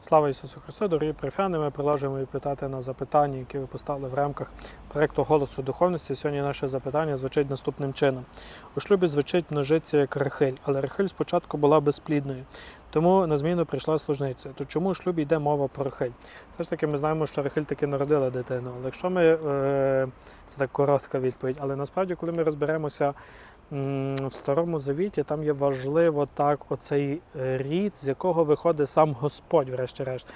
Слава Ісусу Христу, дорогі прифяни, ми продовжуємо відповідати на запитання, які ви поставили в рамках проєкту Голосу духовності. Сьогодні наше запитання звучить наступним чином. У шлюбі звучить ножиця як Рахиль, але Рахиль спочатку була безплідною, тому на зміну прийшла служниця. То чому у шлюбі йде мова про Рахиль? Все ж таки, ми знаємо, що Рахиль таки народила дитину. Але якщо ми е, це так коротка відповідь, але насправді, коли ми розберемося. В Старому Завіті там є важливо так оцей е, рід, з якого виходить сам Господь, врешті-решт.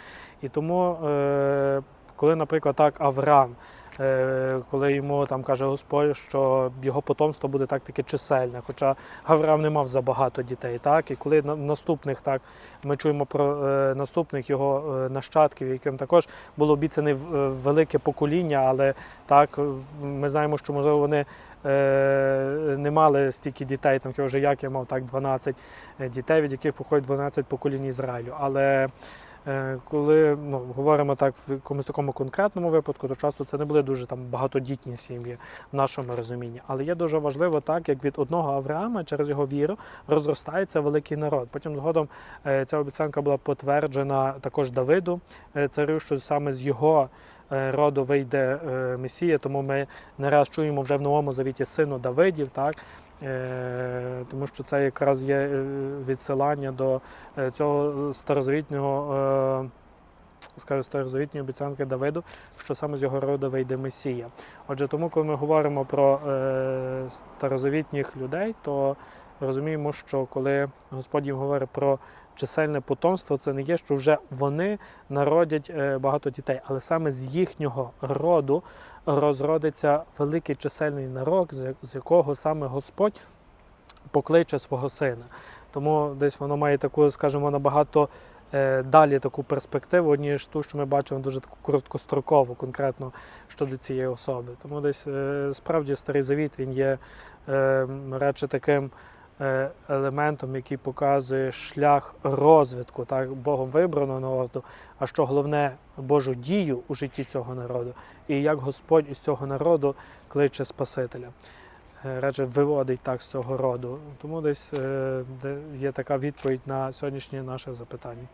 І тому, е, коли, наприклад, так Авраам, е, коли йому там каже Господь, що його потомство буде так таки чисельне, хоча Авраам не мав забагато дітей, так і коли на наступних так ми чуємо про е, наступних його е, нащадків, яким також було обіцяне велике покоління, але так ми знаємо, що можливо вони не мали стільки дітей, там вже як я мав так 12 дітей, від яких походить 12 поколінь Ізраїлю. Але коли ну, говоримо так в якомусь такому конкретному випадку, то часто це не були дуже там багатодітні сім'ї в нашому розумінні. Але є дуже важливо так, як від одного Авраама через його віру розростається великий народ. Потім згодом е, ця обіцянка була потверджена також Давиду, е, царю, що саме з його е, роду вийде е, Месія, тому ми не раз чуємо вже в новому завіті сину Давидів, так. Тому що це якраз є е, відсилання до е, цього старозавітнього, е, скажу, старозавітньої обіцянки Давиду, що саме з його роду вийде Месія. Отже, тому, коли ми говоримо про е, старозавітніх людей, то розуміємо, що коли Господь їм говорить про чисельне потомство, це не є, що вже вони народять багато дітей, але саме з їхнього роду розродиться великий чисельний народ, з якого саме Господь покличе свого сина. Тому десь воно має таку, скажімо, набагато е, далі таку перспективу, ніж ту, що ми бачимо дуже таку короткострокову, конкретно щодо цієї особи. Тому десь е, справді старий завіт він є радше таким е, елементом, який показує шлях розвитку так, Богом вибраного народу, а що головне Божу дію у житті цього народу, і як Господь із цього народу кличе Спасителя. Е, Радше виводить так з цього роду. Тому десь е, є така відповідь на сьогоднішнє наше запитання.